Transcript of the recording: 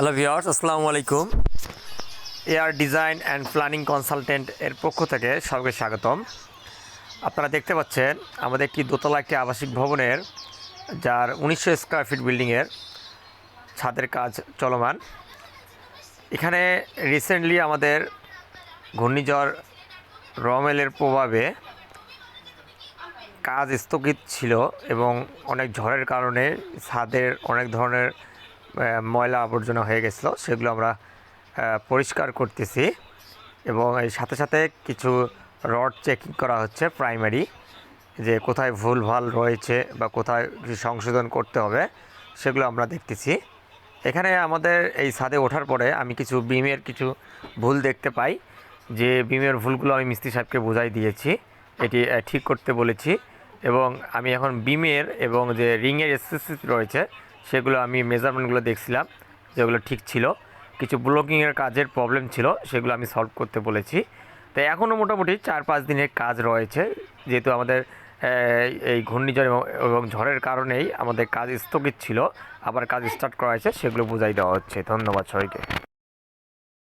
Hello viewers আসসালামু আলাইকুম air design and planning consultant এর পক্ষ থেকে সবাইকে স্বাগতম। আপনারা দেখতে পাচ্ছেন, আমাদের একটি দোতলা একটি আবাসিক ভবনের, যার উনিশশো স্কোয়ার ফিট বিল্ডিংয়ের ছাদের কাজ চলমান। এখানে রিসেন্টলি আমাদের ঘূর্ণিঝড় রমেলের প্রভাবে কাজ স্থগিত ছিল এবং অনেক ঝড়ের কারণে ছাদের অনেক ধরনের ময়লা আবর্জনা হয়ে গেছিল, সেগুলো আমরা পরিষ্কার করতেছি। এবং এই সাথে সাথে কিছু রড চেকিং করা হচ্ছে প্রাইমারি যে কোথায় ভুল ভালো রয়েছে বা কোথায় সংশোধন করতে হবে, সেগুলো আমরা দেখতেছি। এখানে আমাদের এই ছাদে ওঠার পরে আমি কিছু বিমের কিছু ভুল দেখতে পাই। যে বিমের ভুলগুলো আমি মিস্ত্রি সাহেবকে বোঝাই দিয়েছি, এটি ঠিক করতে বলেছি। এবং আমি এখন বিমের এবং যে রিংয়ের এসএসসি রয়েছে সেগুলো আমি মেজারমেন্টগুলো দেখছিলাম, যেগুলো ঠিক ছিল। কিছু ব্লকিংয়ের কাজের প্রবলেম ছিল, সেগুলো আমি সলভ করতে বলেছি। তাই এখনও মোটামুটি চার পাঁচ দিনের কাজ রয়েছে, যেহেতু আমাদের এই ঘূর্ণিঝড় এবং- ঝড়ের কারণেই আমাদের কাজ স্থগিত ছিল। আবার কাজ স্টার্ট করা হয়েছে, সেগুলো বুঝাই দেওয়া হচ্ছে। ধন্যবাদ সবাইকে।